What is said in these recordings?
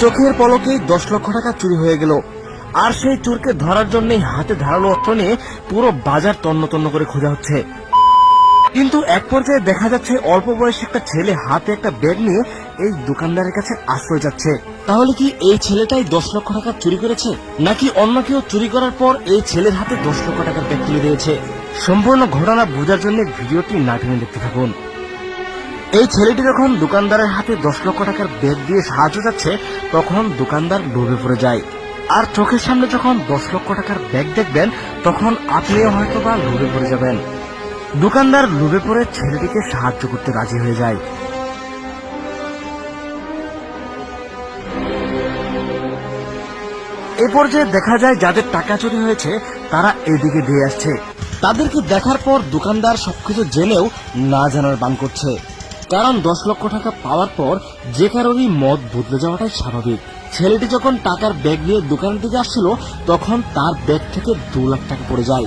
চোখের পলকেই দশ লক্ষ টাকা চুরি হয়ে গেল। আর সেই চোরকে ধরার জন্যই হাতে ধারালো অস্ত্র নিয়ে পুরো বাজার তন্ন তন্ন করে খোঁজা হচ্ছে। কিন্তু এক পর্যায়ে দেখা যাচ্ছে অল্প বয়সী একটা ছেলে হাতে একটা ব্যাগ নিয়ে এই দোকানদারের কাছে আশ্রয় যাচ্ছে। তাহলে কি এই ছেলেটাই দশ লক্ষ টাকা চুরি করেছে? নাকি অন্য কেউ চুরি করার পর এই ছেলের হাতে দশ লক্ষ টাকার ব্যাগ তুলে দিয়েছে? সম্পূর্ণ ঘটনা বোঝার জন্য ভিডিওটি না টেনে দেখতে থাকুন। এই ছেলেটি যখন দোকানদারের হাতে দশ লক্ষ টাকার ব্যাগ দিয়ে সাহায্য যাচ্ছে তখন দোকানদার লোভে পড়ে যায়। আর চোখের সামনে যখন দশ লক্ষ টাকার ব্যাগ দেখবেন, তখন আপনিও হয়তো বা লোভে পড়ে যাবেন। দোকানদার লোভে পড়ে ছেলেটিকে সাহায্য করতে রাজি হয়ে যায়। এ পর্যায়ে দেখা যায়, যাদের টাকা চুরি হয়েছে, তারা এদিকে দিয়ে আসছে। তাদেরকে দেখার পর দোকানদার সবকিছু জেনেও না জানার বান করছে। কারণ দশ লক্ষ টাকা পাওয়ার পর যে কারোরই মত বদলে যাওয়াটাই স্বাভাবিক। ছেলেটি যখন টাকার ব্যাগ নিয়ে দোকানের দিকে আসছিল, তখন তার ব্যাগ থেকে দু লাখ টাকা পড়ে যায়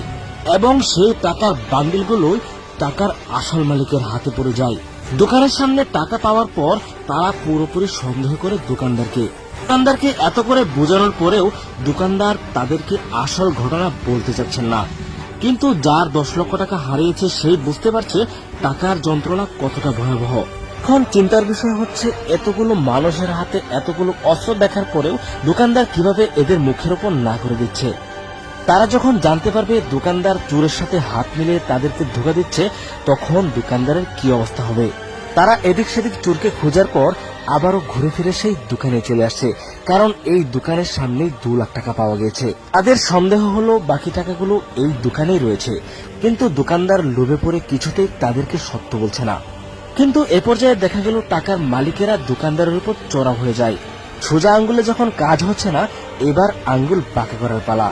এবং সেই টাকার বান্ডিলগুলোই টাকার আসল মালিকের হাতে পড়ে যায়। দোকানের সামনে টাকা পাওয়ার পর তারা পুরোপুরি সন্দেহ করে দোকানদারকে। দোকানদারকে এত করে বোঝানোর পরেও দোকানদার তাদেরকে আসল ঘটনা বলতে চাচ্ছেন না। কিন্তু যার দশ লক্ষ টাকা হারিয়েছে সেই বুঝতে পারছে টাকার যন্ত্রণা কতটা ভয়াবহ। এখন চিন্তার বিষয় হচ্ছে, এতগুলো মানুষের হাতে এতগুলো অস্ত্র দেখার পরেও দোকানদার কীভাবে এদের মুখের ওপর না করে দিচ্ছে? তারা যখন জানতে পারবে দোকানদার চোরের সাথে হাত মিলিয়ে তাদেরকে ধোকা দিচ্ছে, তখন দোকানদারের কি অবস্থা হবে? তারা এদিক সেদিক চোরকে খোঁজার পর আবারও ঘুরে ফিরে সেই দোকানে চলে আসছে। কারণ এই দোকানের সামনেই দু লাখ টাকা পাওয়া গেছে। তাদের সন্দেহ হলো বাকি টাকাগুলো এই দোকানেই রয়েছে। কিন্তু দোকানদার লোভে পড়ে কিছুতেই তাদেরকে সত্য বলছে না। কিন্তু এ পর্যায়ে দেখা গেল টাকার মালিকেরা দোকানদারের উপর চড়া হয়ে যায়। সোজা আঙ্গুলে যখন কাজ হচ্ছে না, এবার আঙ্গুল বাঁকা করার পালা।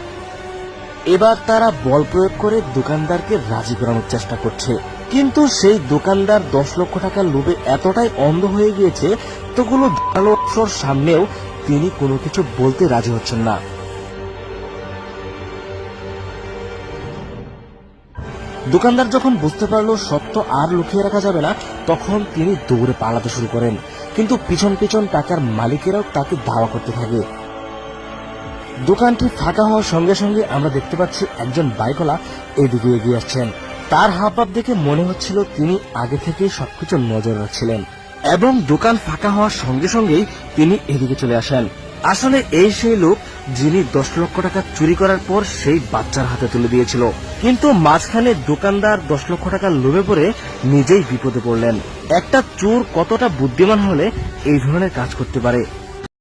এবার তারা বল প্রয়োগ করে দোকানদারকে রাজি করানোর চেষ্টা করছে। কিন্তু সেই দোকানদার দশ লক্ষ টাকার লোভে এতটাই অন্ধ হয়ে গিয়েছে ভালো অবসর সামনেও তিনি কোনো কিছু বলতে রাজি হচ্ছেন না। দোকানদার যখন বুঝতে পারল সত্য আর লুকিয়ে রাখা যাবে না, তখন তিনি দৌড়ে পালাতে শুরু করেন। কিন্তু পিছন পিছন টাকার মালিকেরাও তাকে ধাওয়া করতে থাকে। দোকানটি ফাঁকা হওয়ার সঙ্গে সঙ্গে আমরা দেখতে পাচ্ছি একজন বাইকওয়ালা এদিকে এগিয়ে আসছেন। তার হাবভাব দেখে মনে হচ্ছিল তিনি আগে থেকেই সবকিছু নজর রাখছিলেন এবং দোকান ফাঁকা হওয়ার সঙ্গে সঙ্গেই তিনি এদিকে চলে আসেন। আসলে এই সেই লোক যিনি দশ লক্ষ টাকা চুরি করার পর সেই বাচ্চার হাতে তুলে দিয়েছিল। কিন্তু মাঝখানে দোকানদার দশ লক্ষ টাকা লোভে পড়ে নিজেই বিপদে পড়লেন। একটা চোর কতটা বুদ্ধিমান হলে এই ধরনের কাজ করতে পারে?